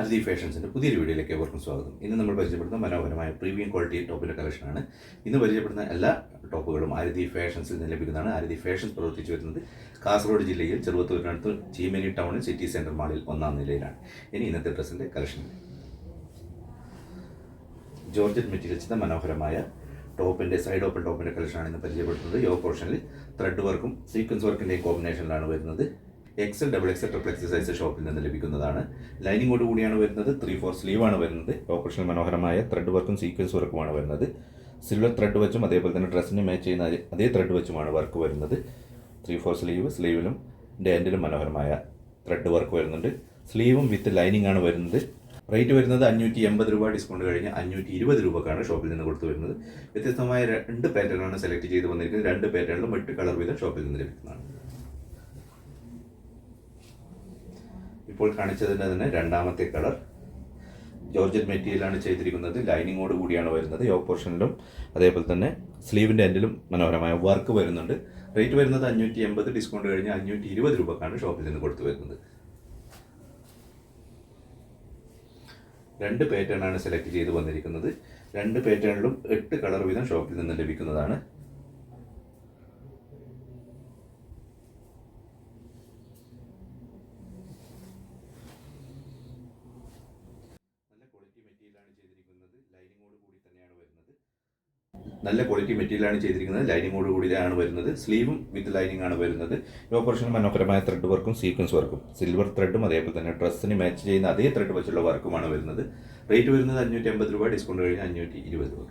Aldi ഫാഷൻസിന്റെ പുതിയൊരു വീഡിയോയിലേക്ക് ഏവർക്കും സ്വാഗതം. ഇന്ന് നമ്മൾ പരിചയപ്പെടുന്ന മനോഹരമായ പ്രീമിയം ക്വാളിറ്റി ടോപ്പിന്റെ കളക്ഷനാണ്. ഇന്ന് പരിചയപ്പെടുന്ന എല്ലാ ടോപ്പുകളും ആരതി ഫാഷൻസിൽ നിന്ന് ലഭിക്കുന്നതാണ്. ആരതി ഫാഷൻസ് പ്രവർത്തിച്ചു വരുന്നത് കാസർഗോഡ് ജില്ലയിൽ ചെറുവത്തൂരിനടുത്ത് ചീമേനി ടൗണിൽ സിറ്റി സെന്റർ മാളിൽ ഒന്നാം നിലയിലാണ്. ഇനി ഇന്നത്തെ ഡ്രസ്സിന്റെ കളക്ഷൻ. ജോർജറ്റ് മെറ്റീരിയൽസിന്റെ മനോഹരമായ ടോപ്പിന്റെ സൈഡ് ഓപ്പൺ ടോപ്പിന്റെ കളക്ഷനാണ് ഇന്ന് പരിചയപ്പെടുത്തുന്നത്. യോ പോർഷനിൽ ത്രെഡ് വർക്കും സീക്വൻസ് വർക്കിന്റെയും കോമ്പിനേഷനിലാണ് വരുന്നത്. XL double XL triple XL size ഷോപ്പിൽ നിന്ന് ലഭിക്കുന്നതാണ്. ലൈനിങ്ങോട് കൂടിയാണ് വരുന്നത്. ത്രീ ഫോർ ആണ് വരുന്നത്. ഓപ്പറേഷണൽ മനോഹരമായ ത്രെഡ് വർക്കും സീക്വൻസ് വർക്കുമാണ് വരുന്നത്. സിൽവർ ത്രെഡ് വെച്ചും അതേപോലെ തന്നെ ഡ്രസ്സിന് മാച്ച് ചെയ്യുന്ന അതേ- അതേ ത്രെഡ് വെച്ചുമാണ് വർക്ക് വരുന്നത്. ത്രീ ഫോർ സ്ലീവ് സ്ലീവിലും ഡാൻഡിലും മനോഹരമായ ത്രെഡ് വർക്ക് വരുന്നുണ്ട്. സ്ലീവും വിത്ത് ലൈനിങ് ആണ് വരുന്നത്. റേറ്റ് വരുന്നത് അഞ്ഞൂറ്റി എൺപത് രൂപ. ഡിസ്കൗണ്ട് കഴിഞ്ഞ് അഞ്ഞൂറ്റി ഇരുപത് രൂപക്കാണ് ഷോപ്പിൽ നിന്ന് കൊടുത്തു വരുന്നത്. വ്യത്യസ്തമായ രണ്ട് പാറ്റേണാണ് സെലക്ട് ചെയ്ത് വന്നിരിക്കുന്നത്. രണ്ട് പാറ്റേണിലും എട്ട് കളർ വീതം ഷോപ്പിൽ നിന്ന് ലഭിക്കുന്നതാണ്. ഇപ്പോൾ കാണിച്ചതിന്റെ തന്നെ രണ്ടാമത്തെ കളർ. ജോർജറ്റ് മെറ്റീരിയലാണ് ചെയ്തിരിക്കുന്നത്. ലൈനിങ്ങോട് കൂടിയാണ് വരുന്നത്. യോ പോർഷനിലും അതേപോലെ തന്നെ സ്ലീവിന്റെ എൻഡിലും മനോഹരമായ വർക്ക് വരുന്നുണ്ട്. റേറ്റ് വരുന്നത് അഞ്ഞൂറ്റി എൺപത് ഡിസ്കൗണ്ട് കഴിഞ്ഞ് അഞ്ഞൂറ്റി ഇരുപത് രൂപക്കാണ് ഷോപ്പിൽ നിന്ന് കൊടുത്തു വരുന്നത്. രണ്ട് പാറ്റേൺ ആണ് സെലക്ട് ചെയ്ത് വന്നിരിക്കുന്നത്. രണ്ട് പാറ്റേണിലും എട്ട് കളർ വീതം ഷോപ്പിൽ നിന്ന് ലഭിക്കുന്നതാണ് നല്ല ക്വാളിറ്റി മെറ്റീരിയലാണ് ചെയ്തിരിക്കുന്നത് ലൈനിങ്ങോട് കൂടി തന്നെയാണ് വരുന്നത് നല്ല ക്വാളിറ്റി മെറ്റീരിയലാണ് ചെയ്തിരിക്കുന്നത്. ലൈനിങ്ങോട് കൂടിയാണ് വരുന്നത്. സ്ലീവും വിത്ത് ലൈനിങ് ആണ് വരുന്നത്. പോർഷൻ മനോഹരമായ ത്രെഡ് വർക്കും സീക്വൻസ് വർക്കും സിൽവർ ത്രെഡും അതേപോലെ തന്നെ ഡ്രസ്സിന് മാച്ച് ചെയ്യുന്ന അതേ ത്രെഡ് വെച്ചുള്ള വർക്കുമാണ് വരുന്നത്. റേറ്റ് വരുന്നത് അഞ്ഞൂറ്റി അമ്പത് രൂപ ഡിസ്കൗണ്ട് കഴിഞ്ഞ് അഞ്ഞൂറ്റി ഇരുപത് രൂപ.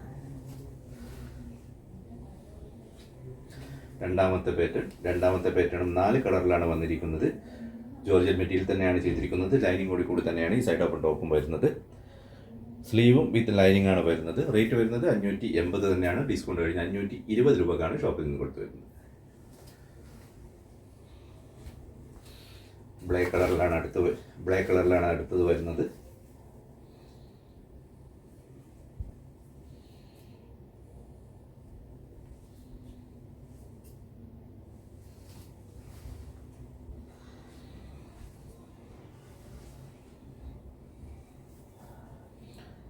രണ്ടാമത്തെ പാറ്റേൺ രണ്ടാമത്തെ പാറ്റേണും നാല് കളറിലാണ് വന്നിരിക്കുന്നത്. ജോർജൻ മെറ്റീരിയൽ തന്നെയാണ് ചെയ്തിരിക്കുന്നത്. ലൈനിങ് കൂടി കൂടി തന്നെയാണ് ഈ സൈഡ് ഓപ്പൺ ടോപ്പും വരുന്നത്. സ്ലീവും വിത്ത് ലൈനിങ് ആണ് വരുന്നത്. റേറ്റ് വരുന്നത് അഞ്ഞൂറ്റി എൺപത് തന്നെയാണ്. ഡിസ്കൗണ്ട് കഴിഞ്ഞ് അഞ്ഞൂറ്റി ഇരുപത് രൂപക്കാണ് ഷോപ്പിൽ നിന്ന് കൊടുത്തു വരുന്നത്. ബ്ലാക്ക് കളറിലാണ് അടുത്ത് ബ്ലാക്ക് കളറിലാണ് അടുത്തത് വരുന്നത്.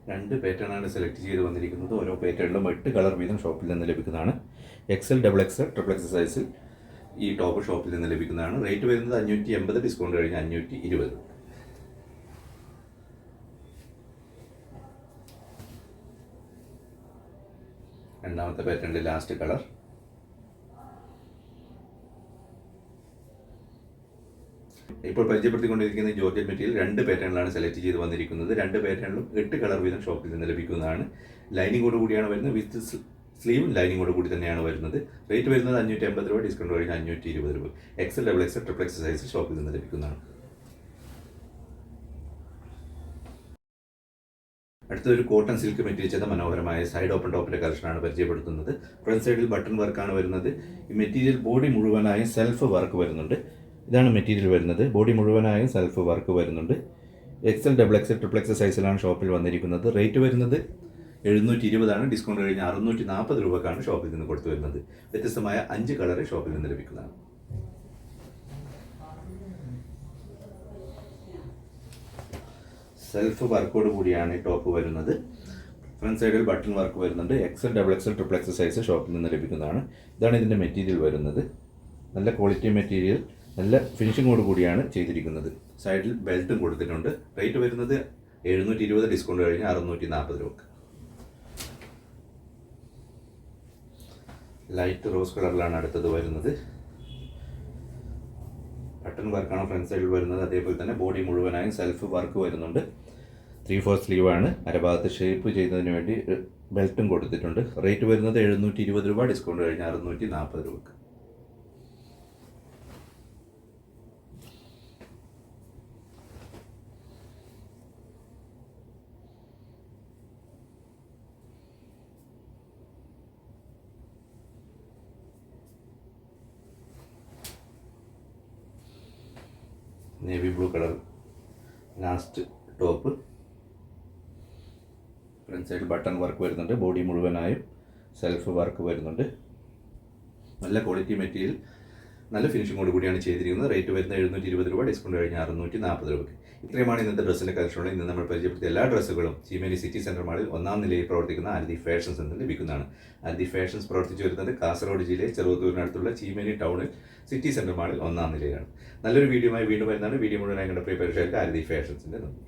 രണ്ട് പാറ്റേൺ ആണ് സെലക്ട് ചെയ്ത് വന്നിരിക്കുന്നത്. ഓരോ പാറ്റേണിലും എട്ട് കളർ വീതം ഷോപ്പിൽ നിന്ന് ലഭിക്കുന്നതാണ്. XL double XL triple XL സൈസിൽ ഈ ടോപ്പ് ഷോപ്പിൽ നിന്ന് ലഭിക്കുന്നതാണ്. റേറ്റ് വരുന്നത് അഞ്ഞൂറ്റി എൺപത് ഡിസ്കൗണ്ട് കഴിഞ്ഞ് അഞ്ഞൂറ്റി ഇരുപത് രണ്ടാമത്തെ പാറ്റേണിന്റെ ലാസ്റ്റ് കളർ ഇപ്പോൾ പരിചയപ്പെടുത്തിക്കൊണ്ടിരിക്കുന്ന ജോർജ് മെറ്റീരിയൽ രണ്ട് പാറ്റേണിലാണ് സെലക്ട് ചെയ്ത് വന്നിരിക്കുന്നത്. രണ്ട് പാറ്റേണിലും എട്ട് കളർ വീതം ഷോപ്പിൽ നിന്ന് ലഭിക്കുന്നതാണ്. ലൈനിങ്ങോട് കൂടിയാണ് വരുന്നത്. വിത്ത് സ്ലീവും ലൈനിങ്ങോട് കൂടി തന്നെയാണ് വരുന്നത്. റേറ്റ് വരുന്നത് അഞ്ഞൂറ്റി അമ്പത് രൂപ ഡിസ്കൗണ്ട് കഴിഞ്ഞ് അഞ്ഞൂറ്റി ഇരുപത് രൂപ. XL double XL triple X size ഷോപ്പിൽ നിന്ന് ലഭിക്കുന്നതാണ്. അടുത്തൊരു കോട്ടൺ സിൽക്ക് മെറ്റീരിയൽ ചെയ്ത മനോഹരമായ സൈഡ് ഓപ്പൺ ടോപ്പിന്റെ കളക്ഷനാണ് പരിചയപ്പെടുത്തുന്നത്. ഫ്രണ്ട് സൈഡിൽ ബട്ടൺ വർക്കാണ് വരുന്നത്. ഈ മെറ്റീരിയൽ ബോഡി മുഴുവനായ സെൽഫ് വർക്ക് വരുന്നുണ്ട്. ഇതാണ് മെറ്റീരിയൽ വരുന്നത്. ബോഡി മുഴുവനായും സെൽഫ് വർക്ക് വരുന്നുണ്ട്. XL double XL triple XL സൈസിലാണ് ഷോപ്പിൽ വന്നിരിക്കുന്നത്. റേറ്റ് വരുന്നത് എഴുന്നൂറ്റി ഇരുപതാണ് ഡിസ്കൗണ്ട് കഴിഞ്ഞ് അറുന്നൂറ്റി നാൽപ്പത് രൂപക്കാണ് ഷോപ്പിൽ നിന്ന് കൊടുത്തു വരുന്നത്. വ്യത്യസ്തമായ അഞ്ച് കളറ് ഷോപ്പിൽ നിന്ന് ലഭിക്കുന്നതാണ്. സെൽഫ് വർക്കോട് കൂടിയാണ് ഈ ടോപ്പ് വരുന്നത്. ഫ്രണ്ട് സൈഡിൽ ബട്ടൺ വർക്ക് വരുന്നുണ്ട്. XL double XL triple XL size ഷോപ്പിൽ നിന്ന് ലഭിക്കുന്നതാണ്. ഇതാണ് ഇതിന്റെ മെറ്റീരിയൽ വരുന്നത്. നല്ല ക്വാളിറ്റി മെറ്റീരിയൽ നല്ല ഫിനിഷിങ്ങോട് കൂടിയാണ് ചെയ്തിരിക്കുന്നത്. സൈഡിൽ ബെൽറ്റും കൊടുത്തിട്ടുണ്ട്. റേറ്റ് വരുന്നത് എഴുന്നൂറ്റി ഇരുപത് ഡിസ്കൗണ്ട് കഴിഞ്ഞ് അറുന്നൂറ്റി നാൽപ്പത് രൂപ ലൈറ്റ് റോസ് കളറിലാണ് അടുത്തത് വരുന്നത്. ബട്ടൺ വർക്കാണ് ഫ്രണ്ട് സൈഡിൽ വരുന്നത്. അതേപോലെ തന്നെ ബോഡി മുഴുവനായും സെൽഫ് വർക്ക് വരുന്നുണ്ട്. ത്രീ ഫോർ സ്ലീവാണ് അരഭാഗത്ത് ഷേപ്പ് ചെയ്യുന്നതിന് വേണ്ടി ബെൽറ്റും കൊടുത്തിട്ടുണ്ട്. റേറ്റ് വരുന്നത് എഴുന്നൂറ്റി ഇരുപത് രൂപ ഡിസ്കൗണ്ട് കഴിഞ്ഞ് അറുന്നൂറ്റി നാൽപ്പത് രൂപക്ക്. Navy blue colour last top. Front side button work വരുന്നുണ്ട്. ബോഡി മുഴുവനായും സെൽഫ് വർക്ക് വരുന്നുണ്ട്. നല്ല ക്വാളിറ്റി മെറ്റീരിയൽ. നല്ല ഫിനിഷിങ്ങോട് കൂടിയാണ് ചെയ്തിരിക്കുന്നത്. റേറ്റ് വരുന്നത് എഴുന്നൂറ്റി ഇരുപത് രൂപ ഡിസ്കൗണ്ട് കഴിഞ്ഞാൽ അറുന്നൂറ്റി നാൽപ്പത് രൂപയ്ക്ക്. ഇത്രയുമാണ് ഇന്നത്തെ ഡ്രസ്സിന്റെ കളക്ഷനോട് ഇന്ന് നമ്മൾ പരിചയപ്പെടുത്തിയ എല്ലാ ഡ്രസ്സുകളും ചീമേനി സിറ്റി സെന്റർ മാളിൽ ഒന്നാം നിലയിൽ പ്രവർത്തിക്കുന്ന ആരതി ഫാഷൻസ് എന്ന് ലഭിക്കുന്നതാണ്. ആരതി ഫാഷൻസ് പ്രവർത്തിച്ചു വരുന്നത് കാസർഗോഡ് ജില്ലയിൽ ചെറുവത്തൂരിനടുത്തുള്ള ചീമേനി ടൗണിൽ സിറ്റി സെന്റർ മാളിൽ ഒന്നാം നിലയിലാണ്. നല്ലൊരു വീഡിയോയുമായി വീണ്ടും വരുന്നതാണ്. വീഡിയോ മുഴുവനായി കണ്ട പ്രിയ പരിശോധന ആരതി ഫാഷൻസിന്റെ നന്ദി.